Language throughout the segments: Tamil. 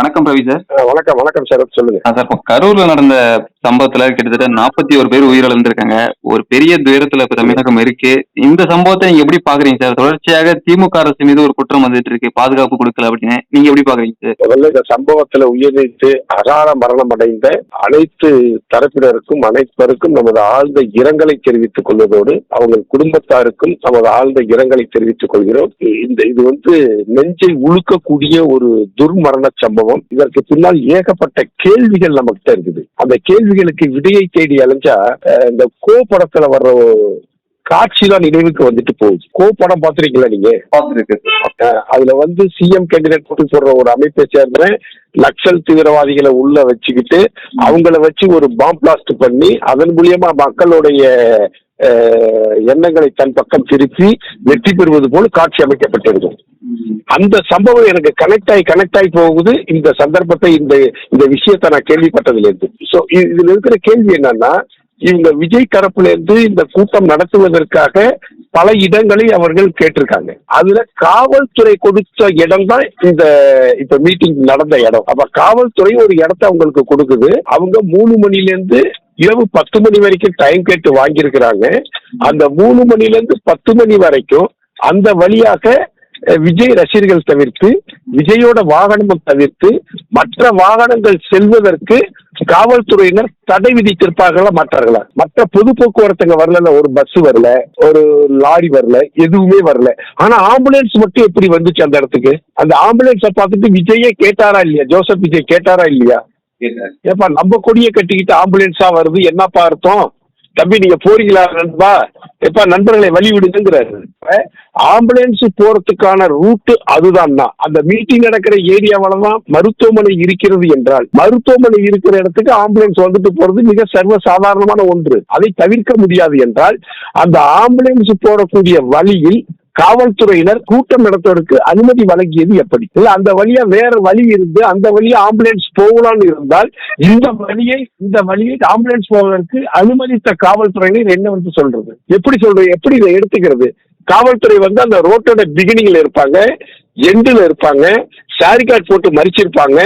வணக்கம் ரவி சார். வணக்கம் வணக்கம் சார் சொல்லுங்க. சார் இப்போ கரூர்ல நடந்த சம்பவத்துல கிட்டத்தட்ட நாற்பத்தி ஒரு பேர் உயிரிழந்திருக்காங்க. ஒரு பெரிய துயரத்துல இப்ப தமிழகம் இருக்கு. இந்த சம்பவத்தை நீங்க எப்படி பாக்குறீங்க சார்? தொடர்ச்சியாக திமுக அரசு மீது ஒரு குற்றம் வந்துட்டு இருக்கு. பாதுகாப்பு கொடுக்கல அப்படின்னு. நீங்க எப்படி பாக்குறீங்க சார்? முதல்ல இந்த சம்பவத்துல உயிரிழந்து அகால மரணம் அடைந்த அனைத்து தரப்பினருக்கும் அனைவருக்கும் நமது ஆழ்ந்த இரங்கலை தெரிவித்துக் கொள்வதோடு அவங்க குடும்பத்தாருக்கும் நமது ஆழ்ந்த இரங்கலை தெரிவித்துக் கொள்கிறோம். இந்த இது வந்து நெஞ்சை உழுக்கக்கூடிய ஒரு துர்மரண சம்பவம். இதற்கு பின்னால் ஏகப்பட்ட கேள்விகள் நமக்கிட்ட இருக்குது. அந்த கேள்விகளுக்கு விடையை தேடி அலைஞ்சா இந்த கோ படத்துல வர்ற காட்சி தான் நினைவுக்கு வந்துட்டு போகுது. கோ படம் பாத்திருக்கீங்களா நீங்க? அதுல வந்து சிஎம் கேண்டிடேட் போட்டு சொல்ற ஒரு அமைப்பை சேர்ந்த நக்சல் தீவிரவாதிகளை உள்ள வச்சுக்கிட்டு அவங்கள வச்சு ஒரு பாம் பிளாஸ்ட் பண்ணி அதன் மூலியமா மக்களுடைய எண்ணங்களை தன் பக்கம் திருப்பி வெற்றி பெறுவது போல காட்சி அமைக்கப்பட்டிருக்கும். அந்த சம்பவம் எனக்கு கனெக்ட் ஆகி கனெக்ட் ஆகி போகுது. இந்த சந்தர்ப்பத்தை இந்த இந்த விஷயத்தை நான் கேள்விப்பட்டதுல இருந்து ஸோ இதுல இருக்கிற கேள்வி என்னன்னா இவங்க விஜய் தரப்புல இருந்து இந்த கூட்டம் நடத்துவதற்காக பல இடங்களை அவர்கள் கேட்டிருக்காங்க. அதுல காவல்துறை கொடுத்த இடம் தான் இந்த இப்ப மீட்டிங் நடந்த இடம். அப்ப காவல்துறை ஒரு இடத்த அவங்களுக்கு கொடுக்குது. அவங்க மூணு மணில இருந்து இரவு பத்து மணி வரைக்கும் டைம் கேட்டு வாங்கியிருக்கிறாங்க. அந்த மூணு மணில இருந்து பத்து மணி வரைக்கும் அந்த வழியாக விஜய் ரசிகர்கள் தவிர்த்து விஜயோட வாகனமும் தவிர்த்து மற்ற வாகனங்கள் செல்வதற்கு காவல்துறையினர் தடை விதித்திருப்பார்களா மாற்றார்களா மற்ற பொது போக்குவரத்துங்க வரல ஒரு பஸ் வரல ஒரு லாரி வரல எதுவுமே வரல. ஆனா ஆம்புலன்ஸ் மட்டும் எப்படி வந்துச்சு அந்த இடத்துக்கு? அந்த ஆம்புலன்ஸை பார்த்துட்டு விஜயே கேட்டாரா இல்லையா? ஜோசப் விஜய் கேட்டாரா இல்லையா? ஏப்பா நம்ம கொடியை கட்டிக்கிட்டு ஆம்புலன்ஸா வருது என்னப்பா அர்த்தம்? தம்பி நீங்க போறீங்களா நண்பா? எப்பா நண்பர்களை வழி விடுங்கிறாரு ஆம்புலன்ஸ் போறதுக்கான ரூட்டு அதுதான் தான் அந்த மீட்டிங் நடக்கிற ஏரியாவில தான் மருத்துவமனை இருக்கிறது என்றால். மருத்துவமனை இருக்கிற இடத்துக்கு ஆம்புலன்ஸ் வந்துட்டு போறது மிக சர்வ சாதாரணமான ஒன்று. அதை தவிர்க்க முடியாது என்றால் அந்த ஆம்புலன்ஸ் போடக்கூடிய வழியில் காவல்துறையினர் கூட்டம் நடத்துவதற்கு அனுமதி வழங்கியது எப்படி? இல்ல அந்த வழியா வேற வழி இருந்து அந்த வழியா ஆம்புலன்ஸ் போகலாம்னு இருந்தால் இந்த வழியை இந்த வழியை ஆம்புலன்ஸ் போவதற்கு அனுமதித்த காவல்துறையினர் என்ன வந்து சொல்றது? எப்படி சொல்றது? எப்படி இதை எடுத்துக்கிறது? காவல்துறை வந்து அந்த ரோட்டோட பிகினிங்ல இருப்பாங்க எண்டில் இருப்பாங்க. சாரிகார்ட் போட்டு மறிச்சிருப்பாங்க.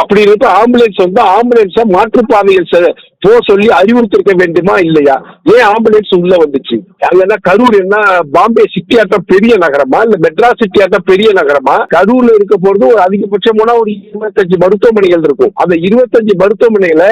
அப்படி இருக்க ஆம்புலன்ஸ் வந்து ஆம்புலன்ஸை மாற்றுப்பாதையில் போ சொல்லி அறிவுறுத்திருக்க வேண்டுமா இல்லையா? ஏன் ஆம்புலன்ஸ் உள்ள வந்துச்சு? அங்க கரூர் என்ன பாம்பே சிட்டியாட்டம் பெரிய நகரமா? இல்ல மெட்ராஸ் சிட்டியாட்டம் பெரிய நகரமா? கரூர்ல இருக்க போறது ஒரு அதிகபட்சமான ஒரு இருபத்தஞ்சு மருத்துவமனைகள் இருக்கும். அந்த இருபத்தஞ்சு மருத்துவமனையில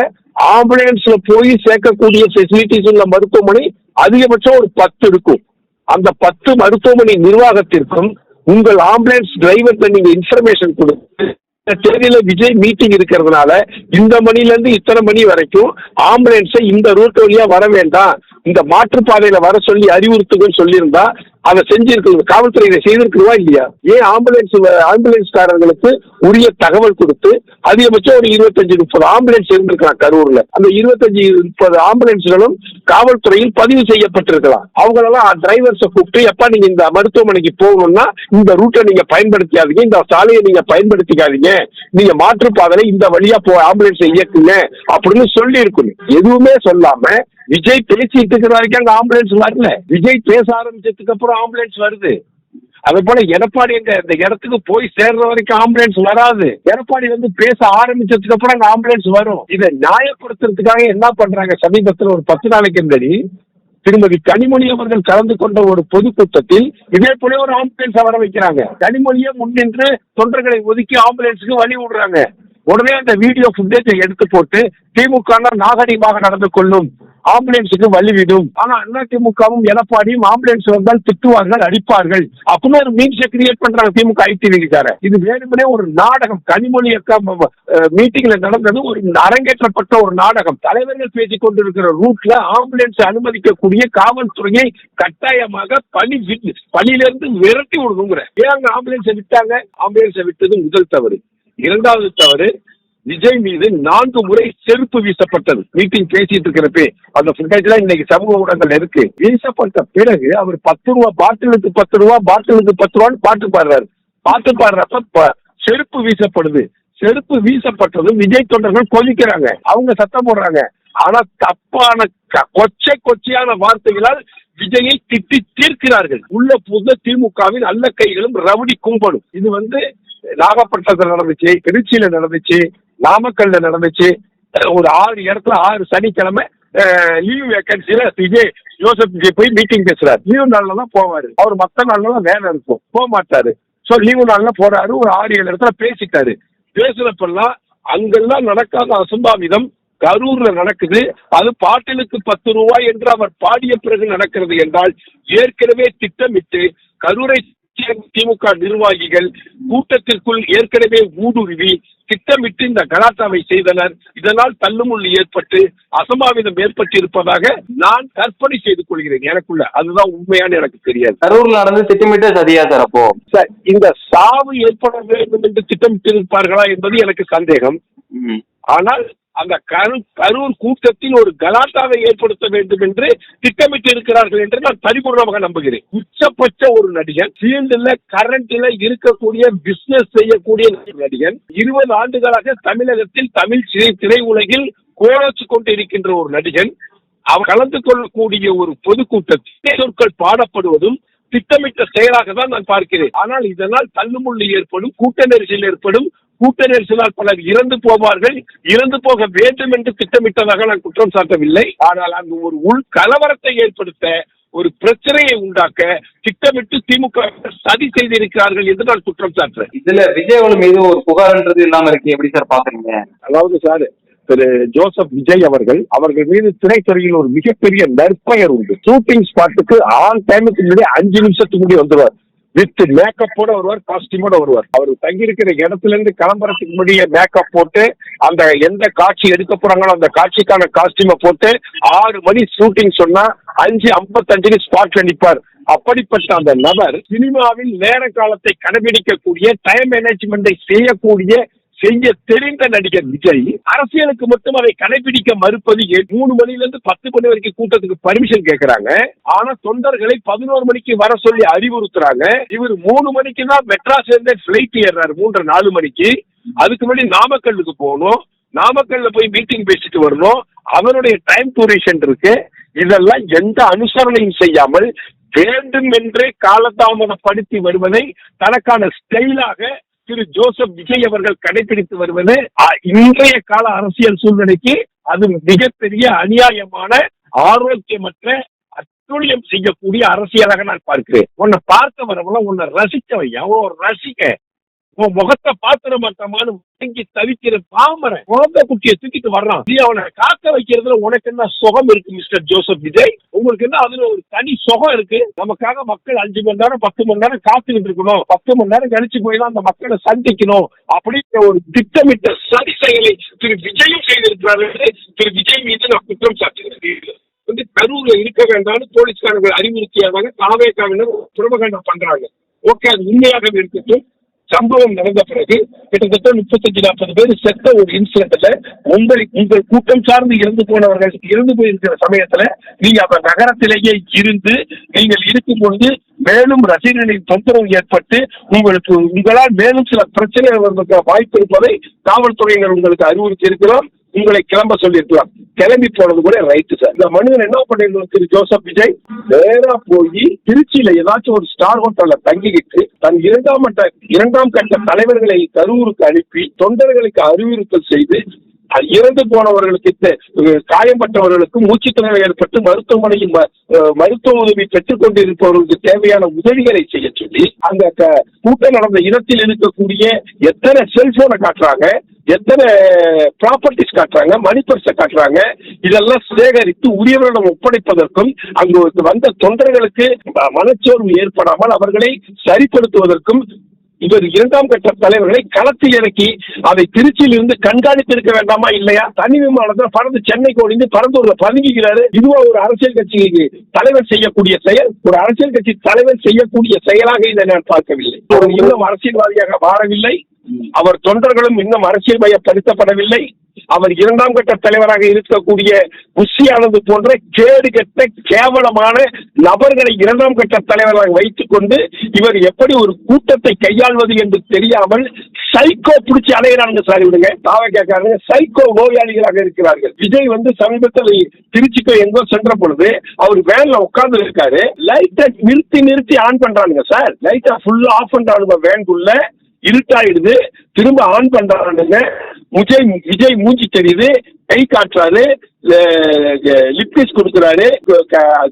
ஆம்புலன்ஸ்ல போய் சேர்க்கக்கூடிய ஃபெசிலிட்டிஸ் உள்ள மருத்துவமனை அதிகபட்சம் ஒரு பத்து இருக்கும். அந்த பத்து மருத்துவமனை நிர்வாகத்திற்கும் உங்கள் ஆம்புலன்ஸ் டிரைவர்கிட்ட நீங்க இன்ஃபர்மேஷன் கொடுத்து இந்த தேதியில விஜய் மீட்டிங் இருக்கிறதுனால இந்த மணில இருந்து இத்தனை மணி வரைக்கும் ஆம்புலன்ஸை இந்த ரூட் வழியா வர வேண்டாம். இந்த மாற்றுப்பாதையில வர சொல்லி அறிவுறுத்துகள் சொல்லியிருந்தா அதை செஞ்சிருக்கு காவல்துறை இதை செய்திருக்குவா இல்லையா? ஏன் ஆம்புலன்ஸ் ஆம்புலன்ஸ்காரங்களுக்கு உரிய தகவல் கொடுத்து அதிகபட்சம் ஒரு இருபத்தஞ்சு முப்பது ஆம்புலன்ஸ் இருந்திருக்கலாம் கரூர்ல. அந்த இருபத்தஞ்சு முப்பது ஆம்புலன்ஸ்களும் காவல்துறையில் பதிவு செய்யப்பட்டிருக்கலாம். அவங்களெல்லாம் டிரைவர்ஸை கூப்பிட்டு எப்பா நீங்க இந்த மருத்துவமனைக்கு போகணும்னா இந்த ரூட்டை நீங்க பயன்படுத்தாதீங்க இந்த சாலையை நீங்க பயன்படுத்திக்காதீங்க. நீங்க மாற்றுப்பாதையில இந்த வழியா போ ஆம்புலன்ஸை இயக்குங்க அப்படின்னு சொல்லி இருக்கணும் எதுவுமே சொல்லாம விஜய் பேசிட்டு இருக்கிற வரைக்கும் அங்க ஆம்புலன்ஸ் வரல. விஜய் பேச ஆரம்பிச்சதுக்கு அப்புறம் ஆம்புலன்ஸ் வருது. அதே போல எடப்பாடி எங்க இந்த இடத்துக்கு போய் சேர்ற வரைக்கும் ஆம்புலன்ஸ் வராது. எடப்பாடி வந்து பேச ஆரம்பிச்சதுக்கு அப்புறம் அங்க ஆம்புலன்ஸ் வரும். இதை நியாயப்படுத்துறதுக்காக என்ன பண்றாங்க? சமீபத்தில் ஒரு பத்து நாளைக்கு முன்னாடி திருமதி கனிமொழி அவர்கள் கலந்து கொண்ட ஒரு பொதுக்கூட்டத்தில் இதே போல ஒரு ஆம்புலன்ஸ் வர வைக்கிறாங்க. கனிமொழியை முன்னின்று தொண்டர்களை ஒதுக்கி ஆம்புலன்ஸுக்கு வழி விடுறாங்க. உடனே அந்த வீடியோ ஃபுட்டேஜை எடுத்து போட்டு திமுக நாகரிகமாக நடந்து கொள்ளும் ஆம்புலன்ஸுக்கு வழிவிடும் ஆனா அதிமுகவும் எடப்பாடியும் ஆம்புலன்ஸ் வந்தால் திட்டுவார்கள் அடிப்பார்கள். அப்படின்னு ஒரு மீன்ஸை கிரியேட் பண்றாங்க திமுக ஐடிவிக்கார இது வேணுமனே ஒரு நாடகம் கனிமொழி அக்கா மீட்டிங்ல நடந்தது ஒரு அரங்கேற்றப்பட்ட ஒரு நாடகம். தலைவர்கள் பேசிக் கொண்டிருக்கிற ரூட்ல ஆம்புலன்ஸ் அனுமதிக்கக்கூடிய காவல்துறையை கட்டாயமாக பணி விட்டு பணியிலிருந்து விரட்டி விடணுங்கிற ஏன் ஆம்புலன்ஸை விட்டாங்க? ஆம்புலன்ஸை விட்டது முதல் தவறு. இரண்டாவது தவறு விஜய் மீது நான்கு முறை செருப்பு வீசப்பட்டது. மீட்டிங் பேசிட்டு இருக்கிறப்பே அந்த ஃபுட்டேஜ்லாம் இன்னைக்கு சமூக ஊடகங்கள் இருக்கு. வீசப்பட்ட பிறகு அவர் பத்து ரூபா பாட்டிலுக்கு பத்து ரூபா பாட்டிலுக்கு பத்து ரூபான்னு பாட்டு பாடுறாரு. பாட்டு பாடுறப்ப ப- செருப்பு வீசப்படுது. செருப்பு வீசப்பட்டதும் விஜய் தொண்டர்கள் கொதிக்கிறாங்க. அவங்க சத்தம் போடுறாங்க. ஆனா தப்பான க- கொச்சை கொச்சையான வார்த்தைகளால் விஜயை திட்டி தீர்க்கிறார்கள். உள்ள புகுந்த திமுகவின் அல்ல கைகளும் ரவுடி கும்பலும். இது வந்து நாகப்பட்டினத்துல நடந்துச்சு திருச்சியில நடந்துச்சு நாமக்கல்ல நடந்துச்சு. ஒரு ஆறு இடத்துல ஆறு சனிக்கிழமை லீவ் வேகன்சில விஜய் ஜோசப் விஜய் போய் மீட்டிங் பேசுறாரு. லீவு நாள்ல தான் போவாரு. அவர் மத்த நாள்ல தான் வேலை இருக்கும். போக மாட்டாரு. சோ லீவு நாள்ல போறாரு. ஒரு ஆறு ஏழு இடத்துல பேசிட்டாரு. பேசுறப்பெல்லாம் அங்கெல்லாம் நடக்காத அசம்பாவிதம் கரூர்ல நடக்குது. அது பாட்டிலுக்கு பத்து ரூபாய் என்று அவர் பாடிய பிறகு நடக்கிறது என்றால் ஏற்கனவே திட்டமிட்டு கரூரை திமுக நிர்வாகிகள் கூட்டத்திற்குள் ஏற்கனவே ஊடுருவி திட்டமிட்டு இந்த கலாட்டாவை செய்தனர். இதனால் தள்ளுமுள்ளு ஏற்பட்டு அசம்பாவிதம் ஏற்பட்டிருப்பதாக நான் கற்பனை செய்து கொள்கிறேன் எனக்குள்ள. அதுதான் உண்மையான எனக்கு தெரியாது. கரூர்ல நடந்து திட்டமிட்ட சதியா சார் அப்போ? இந்த சாவு ஏற்பட வேண்டும் என்று திட்டமிட்டிருப்பார்களா என்பது எனக்கு சந்தேகம். ஆனால் அந்த கரு கரூர் கூட்டத்தில் ஒரு கலாட்டாவை ஏற்படுத்த வேண்டும் என்று திட்டமிட்டு இருக்கிறார்கள் என்று நான் தனிபூர்ணமாக நம்புகிறேன். உச்சபட்ச ஒரு நடிகன் ஃபீல்டுல கரண்ட்ல இருக்கக்கூடிய பிசினஸ் செய்யக்கூடிய நடிகன் இருபது ஆண்டுகளாக தமிழகத்தில் தமிழ் திரை திரை உலகில் கோலச்சு கொண்டு இருக்கின்ற ஒரு நடிகன் அவர் கலந்து கொள்ளக்கூடிய ஒரு பொதுக்கூட்டத்தில் சொற்கள் பாடப்படுவதும் திட்டமிட்ட செயலாக தான் நான் பார்க்கிறேன். ஆனால் இதனால் தள்ளுமுள்ளு ஏற்படும் கூட்ட நெரிசல் ஏற்படும் கூட்ட நெரிசலால் பலர் இறந்து போவார்கள். இறந்து போக வேண்டும் என்று திட்டமிட்டதாக நான் குற்றம் சாட்டவில்லை. ஆனால் அங்கு ஒரு உள் கலவரத்தை ஏற்படுத்த ஒரு பிரச்சனையை உண்டாக்க திட்டமிட்டு திமுக சதி செய்திருக்கிறார்கள் என்று நான் குற்றம் சாட்டுறேன். இதுல விஜய் அவர்கள் மீது ஒரு புகார்ன்றது இல்லாம இருக்கு. எப்படி சார் பாக்குறீங்க அதாவது சார் திரு ஜோசப் விஜய் அவர்கள் அவர்கள் மீது திரைத்துறையில் ஒரு மிகப்பெரிய நற்பெயர் உண்டு. ஷூட்டிங் ஸ்பாட்டுக்கு ஆன் டைமுக்கு முன்னாடி அஞ்சு நிமிஷத்துக்கு முன்னாடி வந்துருவார். வித் மேக்கப்போட வருவார் காஸ்டியூமோட வருவார் அவர் தங்கியிருக்கிற இடத்துல இருந்து கிளம்புறதுக்கு முன்னாடியே மேக்கப் போட்டு அந்த எந்த காட்சி எடுக்க போறாங்களோ அந்த காட்சிக்கான காஸ்டியூமை போட்டு ஆறு மணி ஷூட்டிங் சொன்னா அஞ்சு ஐம்பத்தஞ்சுக்கு ஸ்பாட்ல நிற்பார் அப்படிப்பட்ட அந்த நபர் சினிமாவில் நேர காலத்தை கடைபிடிக்கக்கூடிய டைம் மேனேஜ்மெண்ட்டை செய்யக்கூடிய செய்ய தெரிந்த நடிகர் விஜய் அரசியலுக்கு மட்டும் அதை கடைபிடிக்க மறுப்பது மூணு மணில இருந்து பத்து மணி வரைக்கும் கூட்டத்துக்கு பர்மிஷன் கேட்கிறாங்க ஆனா தொண்டர்களை பதினோரு மணிக்கு வர சொல்லி அறிவுறுத்துறாங்க. இவர் மூணு மணிக்கு தான் மெட்ராஸ் இருந்து பிளைட் ஏறாரு மூன்று நாலு மணிக்கு. அதுக்கு முன்னாடி நாமக்கல்லுக்கு போகணும். நாமக்கல்ல போய் மீட்டிங் பேசிட்டு வரணும். அவருடைய டைம் டூரேஷன் இருக்கு. இதெல்லாம் எந்த அனுசரணையும் செய்யாமல் வேண்டும் என்றே காலதாமதப்படுத்தி வருவதை தனக்கான ஸ்டைலாக திரு ஜோசப் விஜய் அவர்கள் கடைபிடித்து வருவது இன்றைய கால அரசியல் சூழ்நிலைக்கு அது மிகப்பெரிய அநியாயமான ஆரோக்கியமற்ற அத்துழியம் செய்யக்கூடிய அரசியலாக நான் பார்க்கிறேன். உன்னை பார்க்க வரவங்க உன்னை ரசிக்கவன் எவ்வளோ ரசிக்க உன் முகத்தை பாத்திர மாட்டோமான்னு வாங்கி தவிக்கிற பாமரன் குழந்தை குட்டியை தூக்கிட்டு வர்றான். நீ அவனை காக்க வைக்கிறதுல உனக்கு என்ன சுகம் இருக்கு மிஸ்டர் ஜோசப் விஜய்? உங்களுக்கு என்ன அதுல ஒரு தனி சுகம் இருக்கு? நமக்காக மக்கள் அஞ்சு மணி நேரம் பத்து மணி நேரம் காத்துக்கிட்டு இருக்கணும். பத்து மணி நேரம் கழிச்சு போய் தான் அந்த மக்களை சந்திக்கணும். அப்படிங்கிற ஒரு திட்டமிட்ட சதி செயலை திரு விஜயும் செய்திருக்கிறார்கள். திரு விஜய் மீது நான் குற்றம் சாட்டுகிறேன். வந்து கரூர்ல இருக்க வேண்டாம்னு போலீஸ்காரர்கள் அறிவுறுத்தியதாக தாவேக்காவினர் புறமகண்டம் பண்றாங்க. ஓகே அது உண்மையாகவே இருக்கட்டும். சம்பவம் நடந்த பிறகு கிட்டத்தட்ட முப்பத்தஞ்சு நாற்பது பேர் செத்த ஒரு இன்சிடென்ட்ல உங்கள் உங்கள் கூட்டம் சார்ந்து இறந்து போனவர்கள் இறந்து போயிருக்கிற சமயத்துல நீங்க அந்த நகரத்திலேயே இருந்து நீங்கள் இருக்கும் பொழுது மேலும் ரசிகர்களின் தொந்தரவு ஏற்பட்டு உங்களுக்கு உங்களால் மேலும் சில பிரச்சனைகள் வருவதற்கு வாய்ப்பு இருப்பதை காவல்துறையினர் உங்களுக்கு அறிவுறுத்தி இருக்கிறோம் உங்களை கிளம்ப சொல்லியிருக்கலாம். கிளம்பி போனது கூட ரைட்டு சார் இந்த மனிதன் என்ன பண்ணிருந்தோம் திரு ஜோசப் விஜய்? நேரா போய் திருச்சியில ஏதாச்சும் ஒரு ஸ்டார் ஹோட்டல்ல தங்கிக்கிட்டு தன் இரண்டாம் இரண்டாம் கட்ட தலைவர்களை கரூருக்கு அனுப்பி தொண்டர்களுக்கு அறிவுறுத்தல் செய்து இறந்து போனவர்களுக்கு இந்த, அஹ், காயம்பட்டவர்களுக்கு மூச்சுத்திணறல் ஏற்பட்டு மருத்துவமனையில் ம- மருத்துவ உதவி பெற்றுக் கொண்டிருப்பவர்களுக்கு தேவையான உதவிகளை செய்ய சொல்லி அந்த கூட்டம் நடந்த இடத்தில் இருக்கக்கூடிய எத்தனை செல்போனை காட்டுறாங்க எத்தனை ப்ராப்பர்ட்டிஸ் காட்டுறாங்க மணி பர்ஸை காட்டுறாங்க இதெல்லாம் சேகரித்து உரியவர்களிடம் ஒப்படைப்பதற்கும் அங்கு வந்த தொண்டர்களுக்கு மனச்சோர்வு ஏற்படாமல் அவர்களை சரிப்படுத்துவதற்கும் இவர் இரண்டாம் கட்ட தலைவர்களை களத்தில் இறக்கி அதை திருச்சியில் இருந்து கண்காணித்திருக்க வேண்டாமா இல்லையா? தனி விமானத்தில் பறந்து சென்னைக்கு ஒளிந்து பரந்தூர்ல பதுங்கிக்கிறாரு இதுவா ஒரு அரசியல் கட்சிக்கு தலைவர் செய்யக்கூடிய செயல்? ஒரு அரசியல் கட்சி தலைவர் செய்யக்கூடிய செயலாக இதை நான் பார்க்கவில்லை. ஒரு இன்னும் அரசியல்வாதியாக மாறவில்லை. அவர் தொண்டர்களும் இன்னும் அரசியல் மயப்படுத்தப்படவில்லை. அவர் இரண்டாம் கட்ட தலைவராக இருக்கக்கூடிய புஷியானது போன்ற கேடு கெட்ட கேவலமான நபர்களை இரண்டாம் கட்ட தலைவராக வைத்துக் கொண்டு இவர் எப்படி ஒரு கூட்டத்தை கையாள்வது என்று தெரியாமல் சைக்கோ பிடிச்சி அலைகிறாங்க சார் விடுங்க தாவை கேட்காருங்க சைக்கோ நோயாளிகளாக இருக்கிறார்கள். விஜய் வந்து சமீபத்தில் திருச்சிக்கோ எங்கோ சென்ற பொழுது அவர் வேன்ல உட்கார்ந்து இருக்காரு. லைட்டை நிறுத்தி நிறுத்தி ஆன் பண்றானுங்க சார். லைட்டை ஃபுல்லா ஆஃப் பண்றானுங்க வேன்குள்ள. இருட்டாயிடுது. திரும்ப ஆன் பண்றானுங்க விஜய் விஜய் மூஞ்சி தெரியுது. கை காட்டுறாரு. லிப்டிஸ் கொடுக்குறாரு.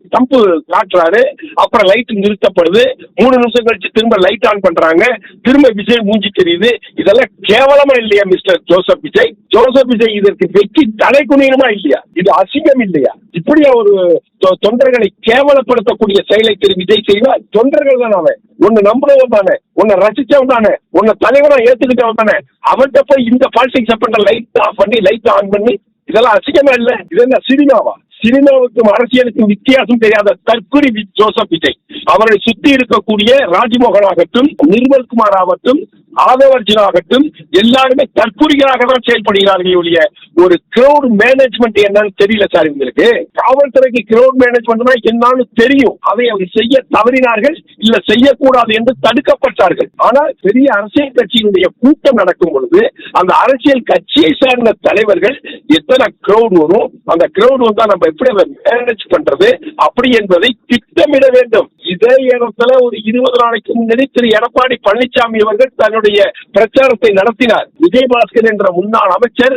தம்பு காட்டுறாரு. அப்புறம் லைட் நிறுத்தப்படுது. மூணு நிமிஷம் கழிச்சு திரும்ப லைட் ஆன் பண்றாங்க. திரும்ப விஜய் மூஞ்சி தெரியுது. இதெல்லாம் கேவலமா இல்லையா mister Joseph Vijay? Joseph Vijay இதற்கு வெற்றி தலை குனியணுமா இல்லையா? இது அசிங்கம் இல்லையா? இப்படியா ஒரு தொ- தொண்டர்களை கேவலப்படுத்தக்கூடிய செயலை திரு விஜய் செய்வார்? தொண்டர்கள் தான் அவன். உன்னை நம்புறவன் தானே. உன்னை ரசிச்சவன் தானே. உன்னை தலைவனா ஏத்துக்கிட்டவன் தானே. அவன்கிட்ட போய் இந்த பாலிடிக்ஸ் பண்ற லைட் ஆஃப் பண்ணி லைட் ஆன் பண்ணி இதெல்லாம் அசிங்கமா இல்ல இது என்ன சினிமாவா சினிமாவுக்கும் அரசியலுக்கும் வித்தியாசம் தெரியாத தற்குறி வி- ஜோசப் விஜய் அவரை சுத்தி இருக்கக்கூடிய ராஜ்மோகன் ஆகட்டும் நிர்மல்குமார் ஆகட்டும் ஆதவர்ஜன் ஆகட்டும் எல்லாருமே தற்குறிகளாக தான் செயல்படுகிறார்கள் ஒழிய ஒரு கிரௌட் மேனேஜ்மெண்ட் என்னன்னு தெரியல சார் எங்களுக்கு காவல்துறைக்கு கிரௌட் மேனேஜ்மெண்ட்னா என்னன்னு தெரியும். அதை அவர் செய்ய தவறினார்கள் இல்ல செய்யக்கூடாது என்று தடுக்கப்பட்டார்கள். ஆனால் பெரிய அரசியல் கட்சியினுடைய கூட்டம் நடக்கும் பொழுது அந்த அரசியல் கட்சியை சார்ந்த தலைவர்கள் எத்தனை கிரௌட் வரும் அந்த கிரௌட் வந்தா நம்ம எப்படி அதை மேனேஜ் பண்றது அப்படி என்பதை திட்டமிட வேண்டும். இதே இடத்துல ஒரு இருபது நாளைக்கு முன்னாடி திரு எடப்பாடி பழனிசாமி அவர்கள் தன்னுடைய பிரச்சாரத்தை நடத்தினார். விஜயபாஸ்கர் என்ற முன்னாள் அமைச்சர்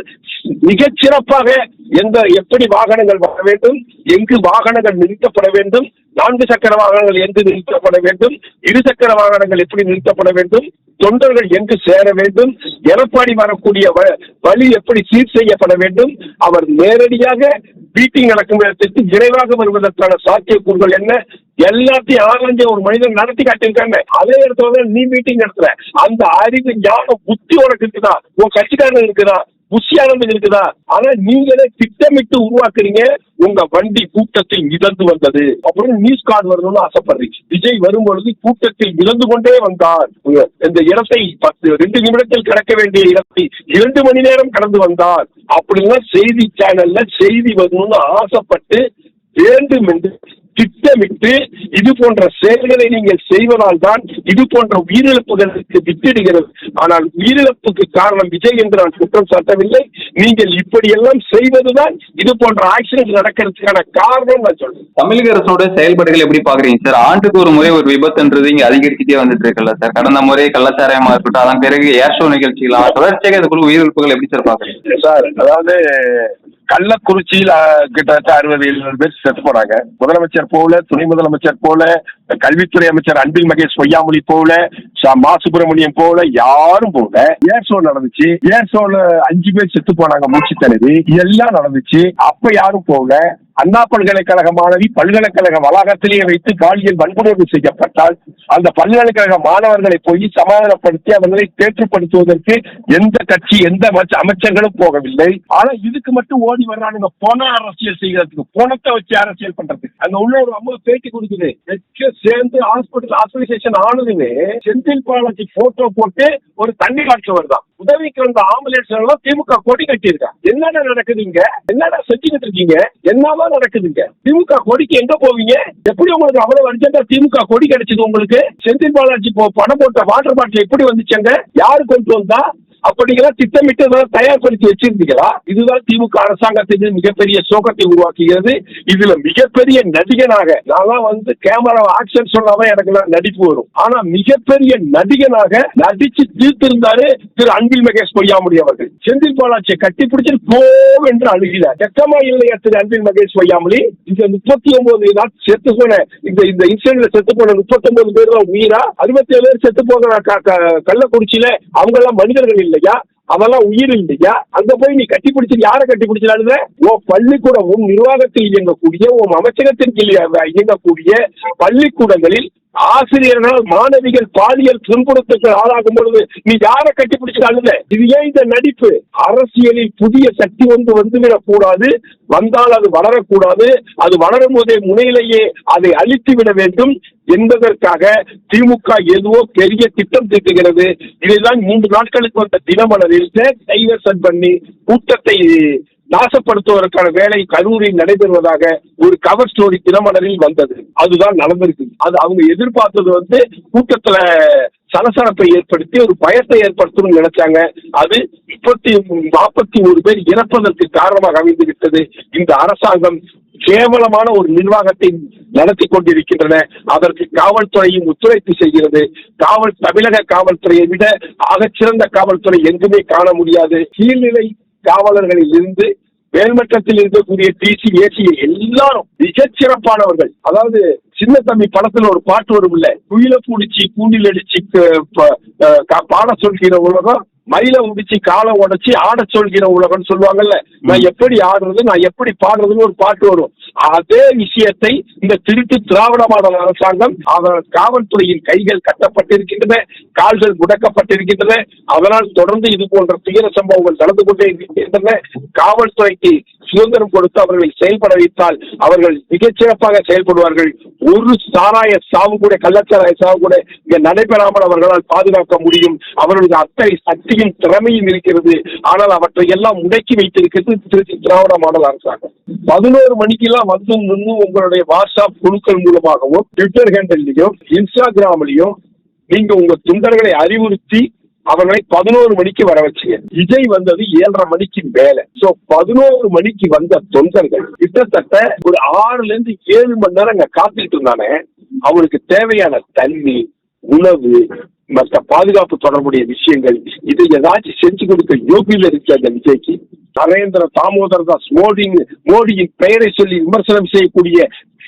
மிகச் சிறப்பாக எந்த எப்படி வாகனங்கள் வர வேண்டும் எங்கு வாகனங்கள் நிறுத்தப்பட வேண்டும் நான்கு சக்கர வாகனங்கள் எங்கு நிறுத்தப்பட வேண்டும் இரு சக்கர வாகனங்கள் எப்படி நிறுத்தப்பட வேண்டும் தொண்டர்கள் எங்கு சேர வேண்டும் எடப்பாடி வரக்கூடிய வ- வழி எப்படி சீர் செய்யப்பட வேண்டும் அவர் நேரடியாக மீட்டிங் நடக்கும் இடத்திற்கு விரைவாக வருவதற்கான சாத்தியக்கூறுகள் என்ன? எல்லாத்தையும் ஆராய்ஞ்ச ஒரு மனிதன் நடத்தி காட்டியிருக்காங்க அதே இடத்துல நீ மீட்டிங் நடத்துற. அந்த அறிவு ஞானம் புத்தி உனக்கு இருக்குதா? உன் கட்சிக்காரன் இருக்குதா? புஷியானது இருக்குதா? ஆனா நீங்களே திட்டமிட்டு உருவாக்குறீங்க. உங்க வண்டி கூட்டத்தில் மிதந்து வந்தது. அப்புறம் நியூஸ் கார்டு வரணும்னு ஆசைப்படுறீங்க. விஜய் வரும்பொழுது கூட்டத்தில் மிதந்து கொண்டே வந்தார். இந்த இடத்தை பத்து ரெண்டு நிமிடத்தில் கிடக்க வேண்டிய இடத்தை இரண்டு மணி நேரம் கடந்து வந்தார். அப்படின்னா செய்தி சேனல்ல செய்தி வரணும்னு ஆசைப்பட்டு வேண்டும் என்று திட்டமிட்டு இது போன்ற செயல்களை நீங்கள் செய்வதால் தான் இது போன்ற உயிரிழப்புகளுக்கு வித்திடுகிறது. ஆனால் உயிரிழப்புக்கு காரணம் விஜய் என்று நான் குற்றம் சாட்டவில்லை. நீங்கள் இப்படியெல்லாம் செய்வதுதான் இது போன்ற ஆக்சிடென்ட் நடக்கிறதுக்கான காரணம் நான் சொல்றேன். தமிழக அரசோட செயல்பாடுகள் எப்படி பாக்குறீங்க சார் ஆண்டுக்கு ஒரு முறை ஒரு விபத்துன்றது இங்க அதிகரிச்சுட்டே வந்துட்டு இருக்குல்ல சார் கடந்த முறை கள்ளச்சாராயமா இருக்கட்டும் அதன் பிறகு ஏர் ஷோ நிகழ்ச்சிகள் தொடர்ச்சியாக இதுக்குள்ள உயிரிழப்புகள் எப்படி சார் பாக்குறீங்க சார் அதாவது கள்ளக்குறிச்சியில் கிட்டத்தட்ட அறுபது எழுபது பேர் செத்து போனாங்க முதலமைச்சர் போல துணை முதலமைச்சர் போல கல்வித்துறை அமைச்சர் அன்பில் மகேஷ் பொய்யாமொழி போல மா. சுப்பிரமணியம் போல யாரும் போல ஏர் ஷோ நடந்துச்சு. ஏர் ஷோல அஞ்சு பேர் செத்து போனாங்க மூச்சு தழுவி எல்லாம் நடந்துச்சு. அப்ப யாரும் போல அண்ணா பல்கலைக்கழக மாணவி பல்கலைக்கழக வளாகத்திலேயே வைத்து பாலியல் வன்கொடுமை செய்யப்பட்டால் அந்த பல்கலைக்கழக மாணவர்களை போய் சமாதானப்படுத்தி அவர்களை தேற்றுப்படுத்துவதற்கு எந்த கட்சி எந்த அமைச்சர்களும் போகவில்லை. ஆனா இதுக்கு மட்டும் ஓடி வர்றானுங்க. போன அரசியல் செய்யறதுக்கு போனத்தை வச்சு அரசியல் பண்றது அங்க உள்ள ஒரு அம்மா பேட்டி கொடுக்குது. சேர்ந்து ஹாஸ்பிட்டல் அசோசியேஷன் ஆனதுமே செந்தில் பாலாஜி போட்டோ போட்டு ஒரு தண்ணி காட்சி வருதான் உதவிக்கு வந்த ஆம்புலன்ஸ் எல்லாம் திமுக கொடி கட்டியிருக்கா. என்னடா நடக்குதுங்க என்னடா செஞ்சுக்கிட்டு இருக்கீங்க? என்னதான் நடக்குதுங்க திமுக கொடிக்கு எங்க போவீங்க? எப்படி உங்களுக்கு அவ்வளவு அர்ஜென்டா திமுக கொடி கிடைச்சது உங்களுக்கு? செந்தில் பாலாஜி போ பணம் போட்ட வாட்டர் பாட்டில் எப்படி வந்துச்சுங்க யாரு கொண்டு வந்தா? அப்படிங்கிற திட்டமிட்டு இதெல்லாம் தயார்படுத்தி வச்சிருந்தீங்களா? இதுதான் திமுக அரசாங்கத்தின் மிகப்பெரிய சோகத்தை உருவாக்குகிறது. இதுல மிகப்பெரிய நடிகனாக நான் வந்து கேமரா ஆக்ஷன் சொன்னாதான் எனக்கு நடிப்பு வரும். ஆனா மிகப்பெரிய நடிகனாக நடிச்சு தீர்த்திருந்தாரு திரு அன்பில் மகேஷ் பொய்யாமுடி அவர்கள். செந்தில் பாலாஜியை கட்டி பிடிச்சிட்டு போவென்று அழுகிறார். வெக்கமா இல்லையா திரு அன்பில் மகேஷ் பொய்யாமொழி இந்த முப்பத்தி ஒன்பது நாள் செத்து போன இந்த இந்த இன்சிடென்ட்ல செத்து போன முப்பத்தி ஒன்பது பேர் தான் உயிரா? அறுபத்தி ஏழு பேர் செத்து போகிற கள்ளக்குறிச்சியில அவங்க எல்லாம் மனிதர்கள் இல்லையா? அவெல்லாம் உயிர் இல்லையா? அங்க போய் நீ கட்டி பிடிச்சி யாரை கட்டி பிடிச்சாலுமே உன் பள்ளிக்கூடம் உன் நிர்வாகத்தில் இயங்கக்கூடிய உன் அமைச்சகத்தின் கீழ் இயங்கக்கூடிய பள்ளிக்கூடங்களில் ஆசிரியர்கள் மாணவிகள் பாலியல் துன்புறுத்தலுக்கு ஆளாகும் பொழுது நீ யாரை கட்டி பிடிச்சாலுத இது ஏன் இந்த நடிப்பு? அரசியலில் புதிய சக்தி ஒன்று வந்துவிடக் கூடாது வந்தால் அது வளரக்கூடாது. அது வளரும் போதே முனையிலேயே அதை அழித்து விட வேண்டும். என்பதற்காக திமுக எதுவோ பெரிய திட்டம் தீட்டுகிறது. இதைதான் மூன்று நாட்களுக்கு வந்த தினமலரில் டைவர்சன் பண்ணி கூட்டத்தை நாசப்படுத்துவதற்கான வேலை கரூரில் நடைபெறுவதாக ஒரு கவர் ஸ்டோரி தினமலரில் வந்தது. அதுதான் நடந்திருக்கு. அது அவங்க எதிர்பார்த்தது வந்து கூட்டத்துல சலசலப்பை ஏற்படுத்தி ஒரு பயத்தை ஏற்படுத்தணும்னு நினைச்சாங்க. அது முப்பத்தி நாற்பத்தி ஒரு பேர் இறப்பதற்கு காரணமாக அமைந்து விட்டது இந்த அரசாங்கம் கேவலமான ஒரு நிர்வாகத்தை நடத்தி கொண்டிருக்கின்றன. அதற்கு காவல்துறையும் ஒத்துழைப்பு செய்கிறது. காவல் தமிழக காவல்துறையை விட ஆகச்சிறந்த காவல்துறை எங்குமே காண முடியாது. கீழ்நிலை காவலர்களில் இருந்து மேல்மட்டத்தில் இருக்கக்கூடிய டிசி ஏசி எல்லாரும் மிக சிறப்பானவர்கள் அதாவது சின்ன தம்பி படத்துல ஒரு பாட்டு வரும் இல்ல குயில புடிச்சு கூண்டில் அடிச்சு பாட சொல்கிற உலகம் மயில உடிச்சு காலை உடைச்சு ஆட சொல்கிற உலகம்னு சொல்லுவாங்கல்ல. நான் எப்படி ஆடுறது நான் எப்படி பாடுறதுன்னு ஒரு பாட்டு வரும். அதே விஷயத்தை இந்த திருட்டு திராவிட மாடல் அரசாங்கம் அவர் காவல்துறையின் கைகள் கட்டப்பட்டிருக்கின்றன கால்கள் முடக்கப்பட்டிருக்கின்றன. அதனால் தொடர்ந்து இது போன்ற துயர சம்பவங்கள் நடந்து கொண்டே இருக்கின்றன. காவல்துறைக்கு சுதந்திரம் கொடுத்து அவர்களை செயல்பட வைத்தால் அவர்கள் மிகச்சிறப்பாக செயல்படுவார்கள். ஒரு சாராய சாவு கூட கள்ளச்சாராய சாவு கூட இங்க நடைபெறாமல் அவர்களால் பாதுகாக்க முடியும். அவர்களுக்கு அத்தனை சக்தியும் திறமையும் இருக்கிறது. ஆனால் அவற்றை எல்லாம் முடக்கி வைத்திருக்கிறது திருச்சி திராவிட மாடல் அரசாங்கம். பதினோரு மணிக்கெல்லாம் வந்து நின்று உங்களுடைய வாட்ஸ்அப் குழுக்கள் மூலமாகவும் ட்விட்டர் ஹேண்டல்லையும் இன்ஸ்டாகிராம்லையும் நீங்க உங்க தொண்டர்களை அறிவுறுத்தி அவனை பதினோரு மணிக்கு வர வச்சுங்க விஜய் வந்தது ஏழரை மணிக்கு மேல. சோ பதினோரு மணிக்கு வந்த தொண்டர்கள் கிட்டத்தட்ட ஒரு ஆறுல இருந்து ஏழு மணி நேரம் அங்க காத்துக்கிட்டு இருந்தானே. அவனுக்கு தேவையான தண்ணி உணவு மற்ற பாதுகாப்பு தொடர்புடைய விஷயங்கள் இதை ஏதாச்சும் செஞ்சு கொடுக்க யோகியில் இருக்கு அந்த விஜய்க்கு? நரேந்திர தாமோதர் தாஸ் மோடி மோடியின் பெயரை சொல்லி விமர்சனம் செய்யக்கூடிய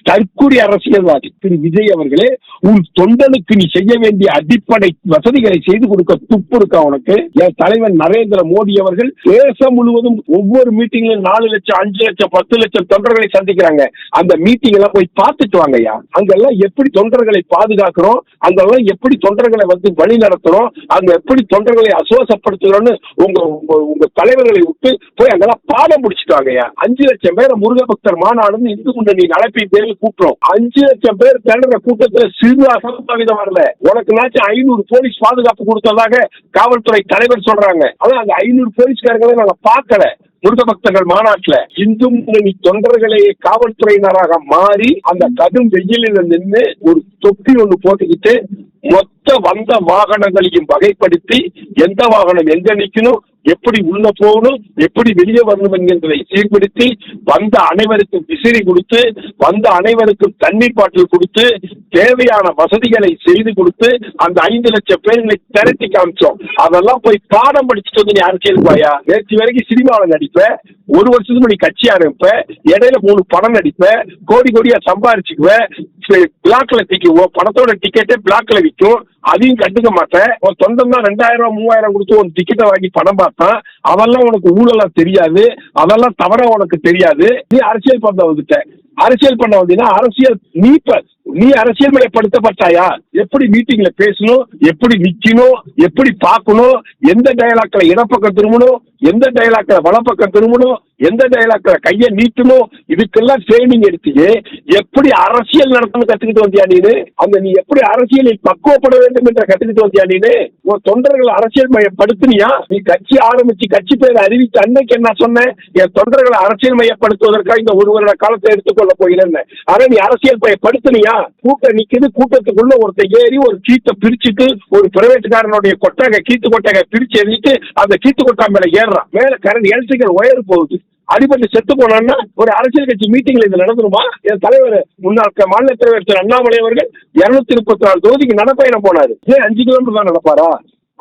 தற்கொலை அரசியல்வாதி திரு விஜய் அவர்களே உன் தொண்டனுக்கு நீ செய்ய வேண்டிய அடிப்படை வசதிகளை செய்து கொடுக்க துப்புருக்கா உனக்கு. என் தலைவர் நரேந்திர மோடி அவர்கள் தேசம் முழுவதும் ஒவ்வொரு மீட்டிங்லயும் நாலு லட்சம் அஞ்சு லட்சம் பத்து லட்சம் தொண்டர்களை சந்திக்கிறாங்க. அந்த மீட்டிங் எல்லாம் போய் பார்த்துட்டு வாங்கய்யா அங்கெல்லாம் எப்படி தொண்டர்களை பாதுகாக்கிறோம்? அங்கெல்லாம் எப்படி தொண்டர்களை வந்து வழி நடத்துறோம்? அங்க எப்படி தொண்டர்களை அசுவாசப்படுத்துகிறோம்னு உங்க உங்க- தலைவர்களை விட்டு போய் அங்கெல்லாம் பாடம் முடிச்சுட்டு வாங்கய்யா அஞ்சு லட்சம் பேர் முருகபக்தர் மாநாடுன்னு இந்து முன்னணி அழைப்பின் பேரில் கூட்டுறோம் அஞ்சு லட்சம் பேர் திரளுற கூட்டத்துல சிறு அசம்பாவிதம் வரல. உனக்கு நாச்சும் ஐநூறு போலீஸ் பாதுகாப்பு கொடுத்ததாக காவல்துறை தலைவர் சொல்றாங்க. ஆனா அந்த ஐநூறு போலீஸ்காரங்களை நாங்க பார்க்கல. முருக பக்தர்கள் மாநாட்டில் இந்து முன்னணி தொண்டர்களே காவல்துறையினராக மாறி அந்த கடும் வெயிலில் நின்று ஒரு தொப்பி ஒன்று போட்டுக்கிட்டு மொத்த வந்த வாகனங்களையும் வகைப்படுத்தி எந்த வாகனம் எங்க நிற்கணும் எப்படி உள்ள போகணும் எப்படி வெளியே வரணும் என்கின்றதை சீர்படுத்தி வந்த அனைவருக்கும் விசிறி கொடுத்து வந்த அனைவருக்கும் தண்ணீர் பாட்டில் கொடுத்து தேவையான வசதிகளை செய்து கொடுத்து அந்த ஐந்து லட்சம் பேர்களை திரட்டி காமிச்சோம். அதெல்லாம் போய் பாடம் படிச்சுட்டு வந்து நீ அரசியல் பாயா நேற்று வரைக்கும் சினிமாவில் நடிப்ப ஒரு வருஷத்துக்கு முன்னாடி கட்சி ஆரம்பிப்ப இடையில மூணு படம் நடிப்ப கோடி கோடியா சம்பாரிச்சுக்குவ பிளாக்ல திக்குவோம் படத்தோட டிக்கெட்டே பிளாக்ல விற்கும் அதையும் கண்டுக்க மாட்டேன். உன் சொந்தம் தான் ரெண்டாயிரம் ரூபாய் மூவாயிரம் கொடுத்து ஒரு டிக்கெட்டை வாங்கி படம் பார்த்தான். அதெல்லாம் உனக்கு ஊழலா தெரியாது. அதெல்லாம் தவறா உனக்கு தெரியாது. நீ அரசியல் பண்ண வந்துட்ட அரசியல் பண்ண வந்தீங்கன்னா அரசியல் நீ நீ அரசியல்மயப்படுத்தப்பட்டாயா எப்படி மீட்டிங்ல பேசணும்? எப்படி நிக்கணும்? எப்படி பார்க்கணும்? எந்த டயலாக்ல இடப்பக்கம் திரும்பணும்? எந்த டயலாக்ல வலப்பக்கம் திரும்பணும்? எந்த டயலாக்ல கையை நீட்டணும்? இதுக்கெல்லாம் ட்ரைனிங் எடுத்து எப்படி அரசியல் நடத்தணும் கத்துக்கிட்டு வந்தியா நீனு? அந்த நீ எப்படி அரசியலில் பக்குவப்பட வேண்டும் என்ற கத்துக்கிட்டு வந்தியா நீனு? உன் தொண்டர்களை அரசியல் மயப்படுத்தினியா? நீ கட்சி ஆரம்பிச்சு கட்சி பேர் அறிவிச்ச அன்னைக்கு என்ன சொன்னேன் என் தொண்டர்களை அரசியல் மயப்படுத்துவதற்காக இந்த ஒரு வருட காலத்தை எடுத்துக்கொள்ள போகிறேன் ஆனா நீ அரசியல் மயப்படுத்தினியா? கூட்டம் நிக்குது கூட்டத்துக்குள்ள ஒருத்தர் ஏறி ஒரு கீத்தை பிரிச்சுட்டு ஒரு பிரைவேட்டுக்காரனுடைய கொட்டகை கீத்து கொட்டகை பிரிச்சு எறிஞ்சிட்டு அந்த கீத்து கொட்டா மேல ஏறுறான். மேல கரண்ட் எலக்ட்ரிக்கல் ஒயர் போகுது. அடிபட்டு செத்து போனான்னா ஒரு அரசியல் கட்சி மீட்டிங்ல இது நடந்துருமா? என் தலைவர் முன்னாள் மாநில தலைவர் திரு அண்ணாமலை அவர்கள் இருநூத்தி முப்பத்தி நாலு தொகுதிக்கு நடப்பயணம் போனாரு. ஏன் அஞ்சு கிலோமீட்டர் தான் நடப்பாரா?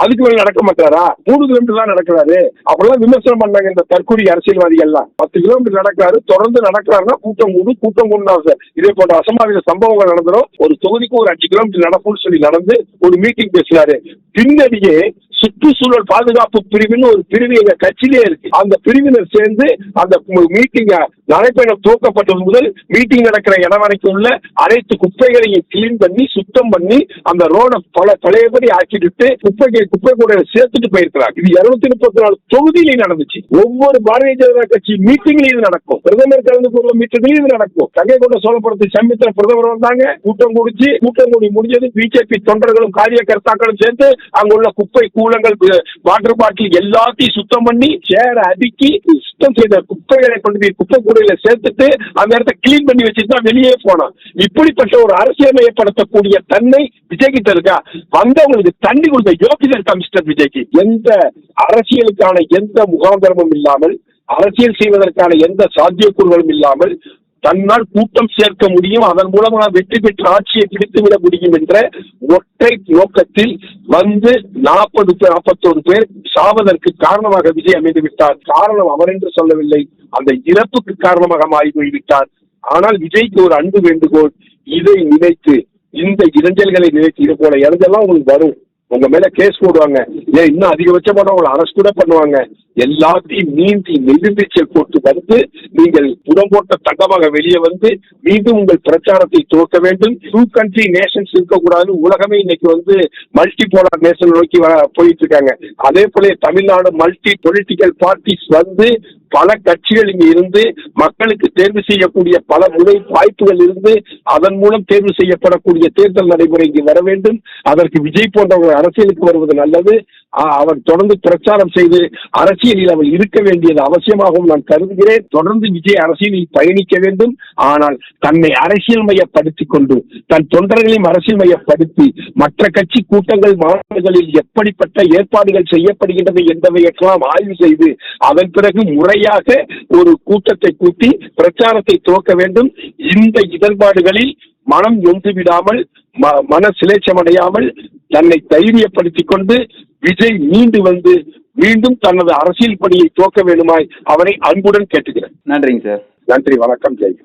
அதுக்கு மேல நடக்க மாட்டாரா? மூணு கிலோமீட்டர் தான் நடக்கிறாரு. அப்படிலாம் விமர்சனம் பண்ணாங்க இந்த தற்கொலை அரசியல்வாதிகள்லாம். பத்து கிலோமீட்டர் நடக்கிறாரு தொடர்ந்து நடக்கிறாருன்னா கூட்டம் கூடு கூட்டம் கூடாது இதே போன்ற அசம்பாவித சம்பவங்கள் நடந்துரும். ஒரு தொகுதிக்கு ஒரு அஞ்சு கிலோமீட்டர் நடக்கும்னு சொல்லி நடந்து ஒரு மீட்டிங் பேசினாரு. பின்னணியே சுற்றுச்சூழல் பாதுகாப்பு பிரிவுன்னு ஒரு பிரிவு எங்க கட்சியிலே இருக்கு. அந்த பிரிவினர் சேர்ந்து அந்த மீட்டிங் நடைபெற துவக்கப்பட்டது முதல் மீட்டிங் நடக்கிற இடம் வரைக்கும் உள்ள அனைத்து குப்பைகளையும் கிளீன் பண்ணி சுத்தம் பண்ணி அந்த ரோட பல பழையபடி ஆக்கிட்டு குப்பைகளை குப்பை கூட சேர்த்துட்டு போயிருக்கிறாங்க. இது இருநூத்தி முப்பத்தி நாலு தொகுதியிலையும் நடந்துச்சு. ஒவ்வொரு பாரதிய ஜனதா கட்சி மீட்டிங்லயும் இது நடக்கும். பிரதமர் கலந்து கொள்ள மீட்டிங்லயும் இது நடக்கும். கங்கை கொண்ட சோழபுரத்து சமயத்தில் பிரதமர் வந்தாங்க. கூட்டம் குடிச்சு கூட்டம் கூடி முடிஞ்சது பிஜேபி தொண்டர்களும் காரியகர்த்தாக்களும் சேர்ந்து அங்குள்ள குப்பை கூட கூலங்கள் வாட்டர் பாட்டில் எல்லாத்தையும் சுத்தம் பண்ணி சேரை அடுக்கி சுத்தம் செய்த குப்பைகளை கொண்டு போய் குப்பை கூடையில சேர்த்துட்டு அந்த இடத்த கிளீன் பண்ணி வச்சுட்டு தான் வெளியே போனோம். இப்படிப்பட்ட ஒரு அரசியலமயப்படுத்தக்கூடிய தன்மை விஜய்கிட்ட இருக்கா? வந்தவங்களுக்கு தண்ணி கொடுத்த யோகிதர் இருக்கா மிஸ்டர் விஜய்க்கு. எந்த அரசியலுக்கான எந்த முகாந்திரமும் இல்லாமல் அரசியல் செய்வதற்கான எந்த சாத்தியக்கூறுகளும் இல்லாமல் தன்னால் கூட்டம் சேர்க்க முடியும் அதன் மூலமாக வெற்றி பெற்று ஆட்சியை பிடித்து விட முடியும் என்ற ஒற்றை நோக்கத்தில் வந்து நாற்பது பேர் நாற்பத்தோரு பேர் சாவதற்கு காரணமாக விஜய் அமைந்து விட்டார். காரணம் அவர் என்று சொல்லவில்லை அந்த இறப்புக்கு காரணமாக மாறி போய்விட்டார் ஆனால் விஜய்க்கு ஒரு அன்பு வேண்டுகோள் இதை நினைத்து இந்த இளைஞர்களை நினைத்து இது போல இறந்தெல்லாம் உங்களுக்கு வரும். உங்க மேல கேஸ் போடுவாங்க. ஏன் இன்னும் அதிகபட்சமான உங்களை அரசு கூட பண்ணுவாங்க. எல்லாத்தையும் நீந்தி நெடுநீச்சல் போட்டு வந்து நீங்கள் புறம் போட்ட தங்கமாக வெளியே வந்து மீண்டும் உங்கள் பிரச்சாரத்தை துவக்க வேண்டும். டூ கண்ட்ரி நேஷன்ஸ் இருக்கக்கூடாது உலகமே இன்னைக்கு வந்து மல்டி போலார் நேஷன் நோக்கி வ- போயிட்டு இருக்காங்க. அதே போல தமிழ்நாடு மல்டி பொலிட்டிக்கல் பார்ட்டிஸ் வந்து பல கட்சிகள் இங்கு இருந்து மக்களுக்கு தேர்வு செய்யக்கூடிய பல முறை வாய்ப்புகள் இருந்து அதன் மூலம் தேர்வு செய்யப்படக்கூடிய தேர்தல் நடைமுறை இங்கு வர வேண்டும். அதற்கு விஜய் போன்றவர்கள் அரசியலுக்கு வருவது நல்லது. அவர் தொடர்ந்து பிரச்சாரம் செய்து அரசியலில் அவர் இருக்க வேண்டியது அவசியமாகவும் நான் கருதுகிறேன். தொடர்ந்து விஜய் அரசியலில் பயணிக்க வேண்டும். ஆனால் தன்னை அரசியல் மையப்படுத்திக் கொண்டு தன் தொண்டர்களையும் அரசியல் மையப்படுத்தி மற்ற கட்சி கூட்டங்கள் மாநாடுகளில் எப்படிப்பட்ட ஏற்பாடுகள் செய்யப்படுகின்றது என்பதையெல்லாம் ஆய்வு செய்து அதன் பிறகு முறையாக ஒரு கூட்டத்தை கூட்டி பிரச்சாரத்தை துவக்க வேண்டும். இந்த இடர்பாடுகளில் மனம் ஒன்று விடாமல் ம- மன சிலேச்சமடையாமல் தன்னை தைரியப்படுத்திக் கொண்டு விஜய் மீண்டு வந்து மீண்டும் தனது அரசியல் பணியை துவக்க வேண்டுமாய் அவரை அன்புடன் கேட்டுக்கிறேன். நன்றிங்க சார். நன்றி வணக்கம் ஜெய்.